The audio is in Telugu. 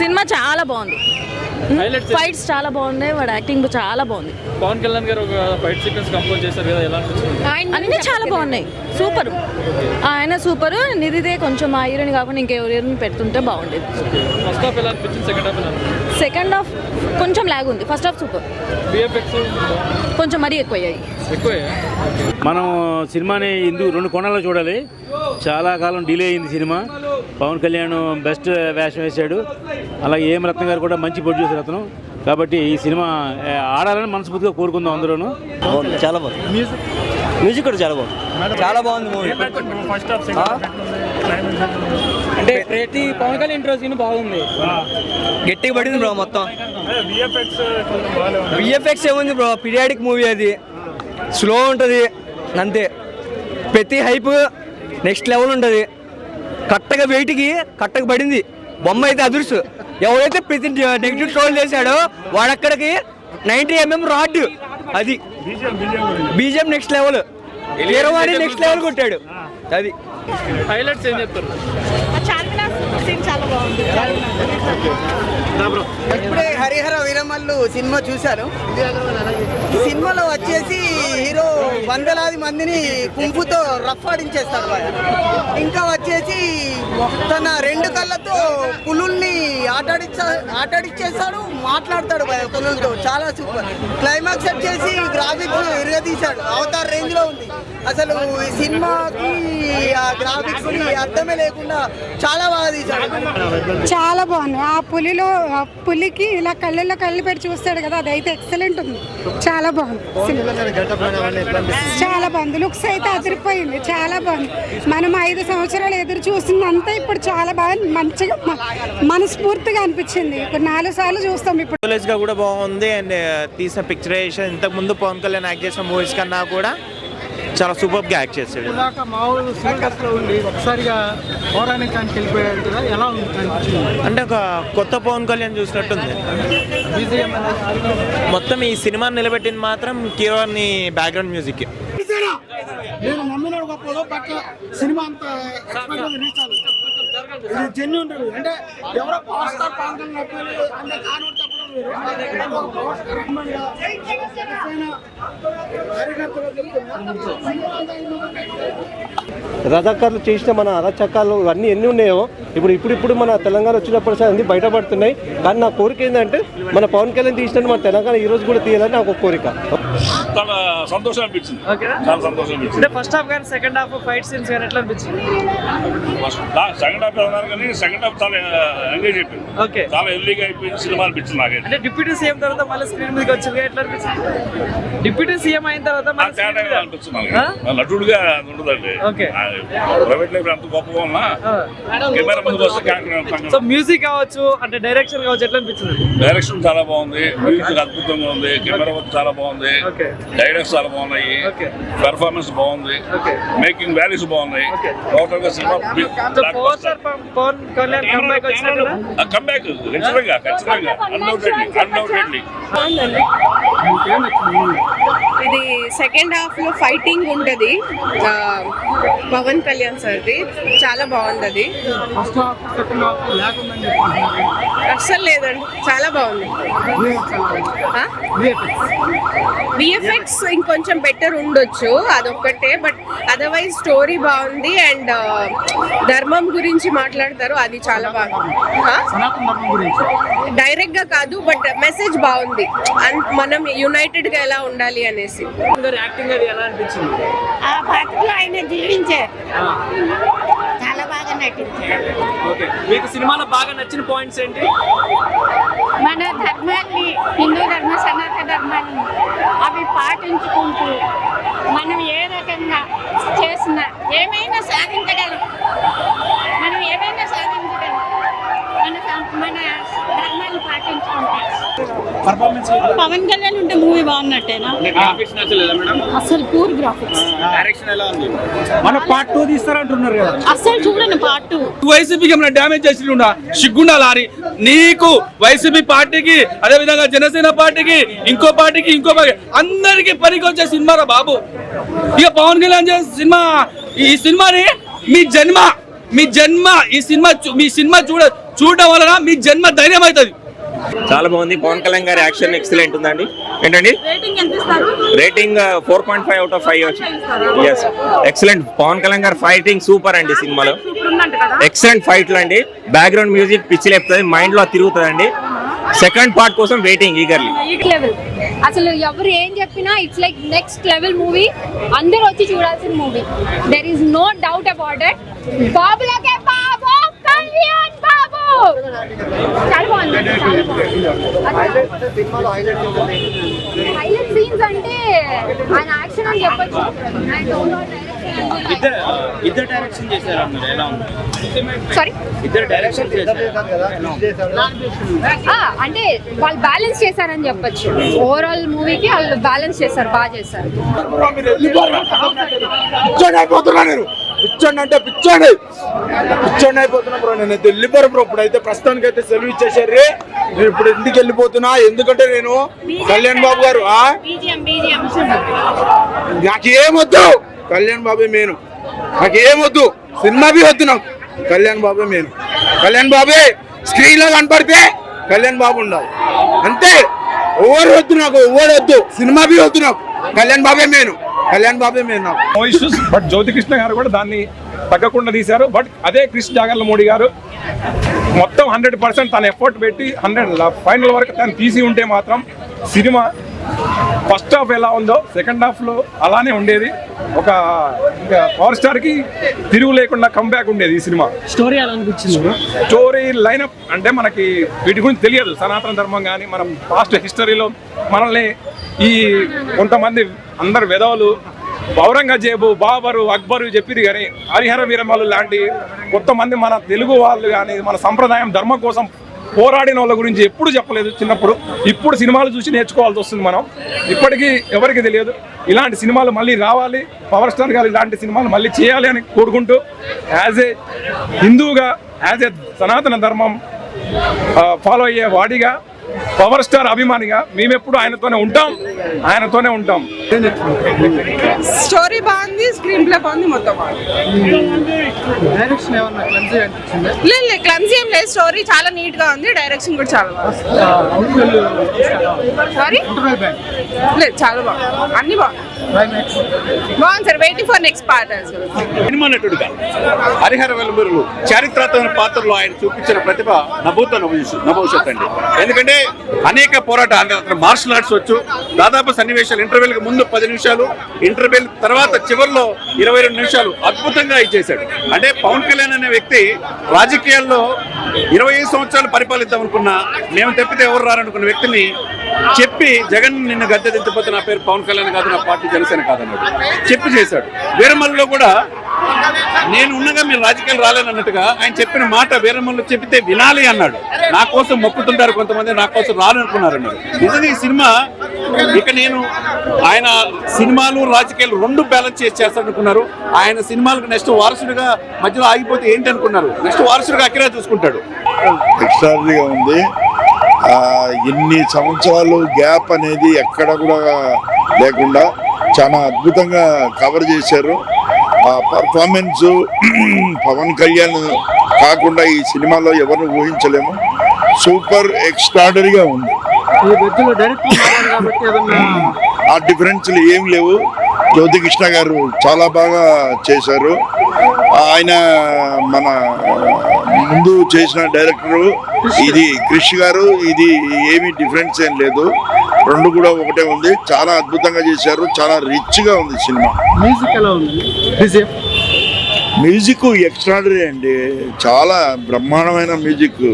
సినిమా చాలా బాగుంది. హైలైట్స్ ఫైట్స్ చాలా బాగున్నాయి వాడు యాక్టింగ్ చాలా బాగుంది. పవన్ కళ్యాణ్ గారు ఒక ఫైట్ సీక్వెన్స్ కంపోజ్ చేశారు కదా ఎలా అన్నీ చాలా బాగున్నాయి. సూపర్ ఆయన సూపర్ నిధిదే కొంచెం ఆ హీరోని కాకుండా ఇంకెవరిని పెడుతుంటే బాగుండేది. ఫస్ట్ హాఫ్ ఎలా అనిపించింది సెకండ్ హాఫ్ ఎలా అనిపించింది? సెకండ్ హాఫ్ కొంచెం లాగ్ ఉంది. First half super. కొంచెం మరీ ఎక్కువ అయ్యాయి ఎక్కువే మనం సినిమాని ఇందు రెండు కోణాల్లో చూడాలి. చాలా కాలం డిలే అయింది సినిమా. పవన్ కళ్యాణ్ బెస్ట్ వేషం వేశాడు. అలాగే ఏం రత్న గారు కూడా మంచి ప్రొడ్యూసర్ అతను. కాబట్టి ఈ సినిమా ఆడాలని మనస్ఫూర్తిగా కోరుకుందాం అందరూను. బాగుంది. చాలా బాగుంది. మ్యూజిక్ కూడా చాలా బాగుంది. చాలా బాగుంది మూవీ అంటే ప్రతి పవన్ కళ్యాణ్ ఇంట్రో సీన్ బాగుంది. గట్టిగా పడింది బ్రో మొత్తం. విఎఫ్ఎక్స్ ఏముంది బ్రో? పీరియాడిక్ మూవీ అది. స్లో ఉంటుంది. అంతే. ప్రతి హైప్ నెక్స్ట్ లెవెల్ ఉంటుంది. కట్టగా వెయిట్కి కట్టగా పడింది. బొమ్మ అయితే అదుర్సు. ఎవరైతే ప్రతి నెగిటివ్ ట్రోల్ చేశాడో వాడక్కడికి నైంటీ ఎంఎం రాడ్. అది. BGM next level next level కొట్టాడు. అది. హైలైట్స్ ఏం చెప్తారు? ఇప్పుడే హరిహర వీరమల్లు సినిమా చూశాను. సినిమాలో వచ్చేసి హీరో వందలాది మందిని కుంపుతో రఫ్ ఆడించేస్తాడు ఇంకా వచ్చేసి తన రెండు కళ్ళతో పులుల్ని ఆటాడిచ్చా ఆటాడిచ్చేస్తాడు మాట్లాడతాడు భయ పులులతో. చాలా సూపర్. క్లైమాక్స్ వచ్చేసి గ్రాఫిక్స్ ఇరగదీశాడు. అవతార్ రేంజ్లో ఉంది. అసలు ఈ సినిమాకి ఆ గ్రాఫిక్స్ అర్థమే లేకుండా చాలా బాగా తీశాడు. చాలా బాగుంది. ఆ పులిలో ఆ పులికి ఇలా కళ్ళల్లో కళ్ళు పెట్టి చూస్తాడు కదా అదైతే ఎక్సలెంట్ ఉంది. చాలా బాగుంది. సినిమా. చాలా బాగుంది. లుక్స్ అయితే అదిరిపోయింది. చాలా బాగుంది. మనం ఐదు సంవత్సరాలు ఎదురు చూసిందంతా ఇప్పుడు చాలా బాగా మంచిగా మనస్ఫూర్తిగా అనిపించింది. ఇప్పుడు నాలుగు సార్లు చూస్తాం ఇప్పుడు. గా కూడా బాగుంది. అండ్ తీసిన పిక్చరైజేషన్ ఇంతకు ముందు పవన్ కళ్యాణ్ యాక్ట్ చేసిన మూవీస్ కన్నా కూడా చాలా సూపర్గా యాక్ట్ మామూలు ఒకసారిగా పౌరాణికానికి వెళ్ళిపోయాడు కదా ఎలా అనిపించింది? అంటే ఒక కొత్త పవన్ కళ్యాణ్ చూసినట్టుంది. బీజిఎం మొత్తం ఈ సినిమాని నిలబెట్టింది మాత్రం కీరోని బ్యాక్గ్రౌండ్ మ్యూజిక్ నేను నమ్మినాడు గొప్పలో బట్ సినిమా అంత రీచ్ జెన్యున్ అంటే ఎవరో పవర్ స్టార్ పవన్ కళ్యాణ్ అంటే కానోడు కార్యకర్తలు చెప్తున్నారు రథాకారులు చేసిన మన అరచకాలు ఇవన్నీ ఎన్ని ఉన్నాయో ఇప్పుడు ఇప్పుడు ఇప్పుడు మన తెలంగాణ వచ్చినప్పుడు సార్ అన్ని బయటపడుతున్నాయి. కానీ నా కోరిక ఏంటంటే మన పవన్ కళ్యాణ్ తీసినట్టు మన తెలంగాణ ఈ రోజు కూడా తీయాలని నాకు కోరిక. చాలా సంతోషం అనిపించింది. చాలా సంతోషం అనిపించింది. ఫస్ట్ హాఫ్ కానీ సెకండ్ హాఫ్ ఫైట్ సీన్స్ కానీ ఎట్లా అనిపించింది? సెకండ్ హాఫ్ ఉన్నారు కానీ సెకండ్ హాఫ్ చాలా ఎంగేజ్ అయిపోయింది ఓకే. చాలా ఎర్లీగా అయిపోయింది సినిమా అనిపించింది నాకైతే. అంటే డిప్యూటీ సీఎం తర్వాత మళ్ళీ స్క్రీన్ మీదకి వచ్చింది ఎట్లా అనిపించింది? డిప్యూటీ సీఎం అయిన తర్వాత మళ్ళీ. నటుడుగా ఉండదండి. ఓకే. ప్రైవేట్ లైఫ్ అంత గొప్పగా ఉన్నా కెమెరా ముందుకు వస్తే సో మ్యూజిక్ కావచ్చు అంటే డైరెక్షన్ కావచ్చు ఎట్లా అనిపించింది డైరెక్షన్ చాలా బాగుంది. మ్యూజిక్ అద్భుతంగా ఉంది. కెమెరా వర్క్ చాలా బాగుంది. ఓకే. డైలాగ్స్ చాలా బాగున్నాయి. ఓకే. పెర్ఫార్మెన్స్ బాగుంది. ఓకే. మేకింగ్ వాల్యూస్ బాగున్నాయి. ఓకే. టోటల్గా సినిమా కంబ్యాక్ ఖచ్చితంగా ఖచ్చితంగా. అన్అౌటెడ్లీ అన్అౌటెడ్లీ ఇది సెకండ్ హాఫ్లో ఫైటింగ్ ఉంటది. పవన్ కళ్యాణ్ సార్ది. చాలా బాగుంది అస్సలు లేదండి. చాలా బాగుంది. విఎఫ్ఎక్స్ ఇంకొంచెం బెటర్ ఉండొచ్చు అదొక్కటే. బట్ అదర్వైజ్ స్టోరీ బాగుంది అండ్ ధర్మం గురించి మాట్లాడతారు. అది చాలా బాగుంది. సనాతన ధర్మం. గురించి. డైరెక్ట్గా కాదు బట్ మెసేజ్ బాగుంది. మనం యునైటెడ్గా ఎలా ఉండాలి అనేసి. ఆ ఆయన జీవించారు. చాలా బాగా నటించారు. ఓకే. మీకు సినిమాలో బాగా నచ్చిన పాయింట్స్ ఏంటి? మన ధర్మాన్ని హిందూ ధర్మ సనాతన ధర్మాన్ని అవి పాటించుకుంటూ మనం ఏ రకంగా చేసినా ఏమైనా సాధించగలం మనం ఏమైనా సాధించగలం మన సం- మన ధర్మాన్ని పాటించుకుంటే పర్ఫార్మెన్స్ పవన్ కళ్యాణ్ ఉంటే మూవీ బాగున్నట్టేనా? అసలు పూర్ గ్రాఫిక్స్ డైరెక్షన్ ఎలా ఉంది? మన పార్ట్ టూ తీస్తారంటున్నారు కదా. అసలు చూడండి పార్ట్ టూ వైసీపీకి ఏమైనా డ్యామేజ్ చేసిండా సిగ్గుండా లారీ. నీకు వైసీపీ పార్టీకి అదే విధంగా జనసేన పార్టీకి ఇంకో పార్టీకి ఇంకో పార్టీ. అందరికి పనికి వచ్చే సినిమారా బాబు? ఇక పవన్ కళ్యాణ్ చేసే సినిమా ఈ సినిమాని మీ జన్మ మీ జన్మ ఈ సినిమా మీ సినిమా చూడ చూడడం వలన మీ జన్మ ధైర్యం అవుతుంది చాలా బాగుంది. పవన్ కళ్యాణ్ గారి యాక్షన్ ఎక్సలెంట్ ఉందండి. ఏంటండి? Rating four point five out of five వచ్చి ఎస్ ఎక్సలెంట్ పవన్ కళ్యాణ్ గారి ఫైటింగ్ సూపర్ అండి సినిమాలో. ఎక్సలెంట్ ఫైట్లు అండి. బ్యాక్గ్రౌండ్ మ్యూజిక్ పిచ్చి లేపుతుంది మైండ్లో తిరుగుతుంది సెకండ్ పార్ట్ కోసం వెయిటింగ్ ఈగర్లీ లెవెల్ అసలు ఎవరు ఏం చెప్పినా it's like next level movie అందరూ వచ్చి చూడాల్సిన movie there is no doubt about it బాబులకే చాలా బాగుంది హైలైట్ సీన్స్ అంటే ఆయన యాక్షన్ అని చెప్పొచ్చు. I don't know direction అంటే ఇద్దరు డైరెక్షన్ చేశారు అన్నారు. ఎలా ఉంది? సారీ ఇద్దరు డైరెక్షన్ చేశారు. అంటే వాళ్ళు బ్యాలెన్స్ చేశారని చెప్పొచ్చు. ఓవరాల్ మూవీకి వాళ్ళు బ్యాలెన్స్ చేశారు బాగా చేశారు. పిచ్చోడి అంటే పిచ్చోడి. పిచ్చోడి అయిపోతున్నా బ్రో నేను అయితే వెళ్ళిపోరు బ్రో. ఇప్పుడైతే ప్రస్తుతానికి అయితే సెలవు ఇచ్చేసారు నేను ఇప్పుడు ఎందుకు వెళ్ళిపోతున్నా. ఎందుకంటే నేను కళ్యాణ్ బాబు గారు ఆ? నాకు ఏమొద్దు కళ్యాణ్ బాబే మేను నాకు ఏమొద్దు సినిమా బి వద్దు నాకు. కళ్యాణ్ బాబే మేను కళ్యాణ్ బాబే స్క్రీన్లో కనపడితే కళ్యాణ్ బాబు ఉండాలి అంతే. ఎవరు వద్దు నాకు ఎవరు వద్దు. సినిమా బి వద్దు నాకు. కళ్యాణ్ బాబే మేను కళ్యాణ్ బాబే మేము నో ఇష్యూస్ బట్ జ్యోతికృష్ణ గారు కూడా దాన్ని తగ్గకుండా తీశారు. బట్ అదే కృష్ణ జాగర్ల మోడీ గారు మొత్తం హండ్రెడ్ పర్సెంట్ తన ఎఫర్ట్ పెట్టి హండ్రెడ్ ఫైనల్ వరకు తను తీసి ఉంటే మాత్రం సినిమా ఫస్ట్ హాఫ్ ఎలా ఉందో సెకండ్ హాఫ్లో అలానే ఉండేది. ఒక ఇంకా పవర్ స్టార్కి తిరుగు లేకుండా కంబ్యాక్ ఉండేది ఈ సినిమా. స్టోరీ ఎలా అనిపించింది? స్టోరీ లైనప్ అంటే మనకి వీటి గురించి తెలియదు. సనాతన ధర్మం కానీ మనం పాస్ట్ హిస్టరీలో మనల్ని ఈ కొంతమంది అందరు విధవలు ఔరంగజేబు బాబరు అక్బరు చెప్పింది కానీ హరిహర వీరమలు లాంటి కొంతమంది మన తెలుగు వాళ్ళు కానీ మన సంప్రదాయం ధర్మం కోసం పోరాడిన వాళ్ళ గురించి ఎప్పుడు చెప్పలేదు చిన్నప్పుడు. ఇప్పుడు సినిమాలు చూసి నేర్చుకోవాల్సి వస్తుంది మనం. ఇప్పటికీ ఎవరికి తెలియదు. ఇలాంటి సినిమాలు మళ్ళీ రావాలి. పవర్ స్టార్ గారు ఇలాంటి సినిమాలు మళ్ళీ చేయాలి అని కోరుకుంటూ యాజ్ ఏ హిందువుగా యాజ్ ఏ సనాతన ధర్మం ఫాలో అయ్యే వాడిగా పవర్ స్టార్ అభిమానిగా మేమెప్పుడు ఆయనతోనే ఉంటాం ఆయనతోనే ఉంటాం. స్టోరీ బాగుంది స్క్రీన్ ప్లే బాగుంది మొత్తం. లేదు క్లమ్సీ ఏం లేదు. స్టోరీ చాలా నీట్గా ఉంది డైరెక్షన్ కూడా చాలా బాగుంది. సారీ లేదు చాలా బాగుంది. అన్ని బాగుంది బాగుంది sir waiting for next part cinema నటుడుగా. హరిహర వెలుగురులు చారిత్రాత్మక పాత్రలో ఆయన చూపించిన ప్రతిభ నభూత నభవిష్యత్ అండి. ఎందుకంటే అనేక పోరాట అంటే మార్షల్ ఆర్ట్స్ వచ్చు. దాదాపు సన్నివేశాలు ఇంటర్వెల్కి ముందు పది నిమిషాలు ఇంటర్వెల్ తర్వాత చివరిలో ఇరవై రెండు నిమిషాలు అద్భుతంగా ఇచ్చేశాడు. అంటే పవన్ కళ్యాణ్ అనే వ్యక్తి రాజకీయాల్లో ఇరవై ఐదు సంవత్సరాలు పరిపాలిద్దాం అనుకున్నా మేము తప్పితే ఎవరు రారనుకున్న వ్యక్తిని చెప్పి జగన్ నిన్ను గద్దె దించకపోతే నా పేరు పవన్ కళ్యాణ్ కాదు నా పార్టీ జనసేన కాదన్నాడు. చెప్పి చేశాడు. వీరమల్లిలో కూడా నేను ఉన్నగా మీరు రాజకీయాలు రాలేనన్నట్టుగా ఆయన చెప్పిన మాట వీరమల్లిలో చెప్తే వినాలి అన్నాడు. నా కోసం మొక్కుతుంటారు కొంతమంది నా కోసం రాలనుకున్నారు అన్నారు నిజంగా ఈ సినిమా ఇక నేను ఆయన సినిమాలు రాజకీయాలు రెండు బ్యాలెన్స్ చేసి చేస్తాడనుకున్నారు ఆయన సినిమాలకు నెక్స్ట్ వారసుడిగా మధ్యలో ఆగిపోతే ఏంటి అనుకున్నారు? నెక్స్ట్ వారసుడిగా అకిరా చూసుకుంటాడు. ఉంది. ఇన్ని సంవత్సరాలు గ్యాప్ అనేది ఎక్కడ కూడా లేకుండా చాలా అద్భుతంగా కవర్ చేశారు. ఆ పర్ఫార్మెన్స్ పవన్ కళ్యాణ్ కాకుండా ఈ సినిమాలో ఎవరిని ఊహించలేము. సూపర్ ఎక్స్ట్రాడనరీగా ఉంది. ఆ డిఫరెన్స్లు ఏం లేవు. జ్యోతి కృష్ణ గారు చాలా బాగా చేశారు. ఆయన మన ముందు చేసిన డైరెక్టర్ ఇది క్రిష్ గారు ఇది ఏమీ డిఫరెన్స్ ఏం లేదు. రెండు కూడా ఒకటే ఉంది. చాలా అద్భుతంగా చేశారు. చాలా రిచ్గా ఉంది సినిమా. మ్యూజిక్ ఎలా ఉంది? డిజే మ్యూజిక్ ఎక్స్ట్రాడనరీ అండి. చాలా బ్రహ్మాండమైన మ్యూజిక్.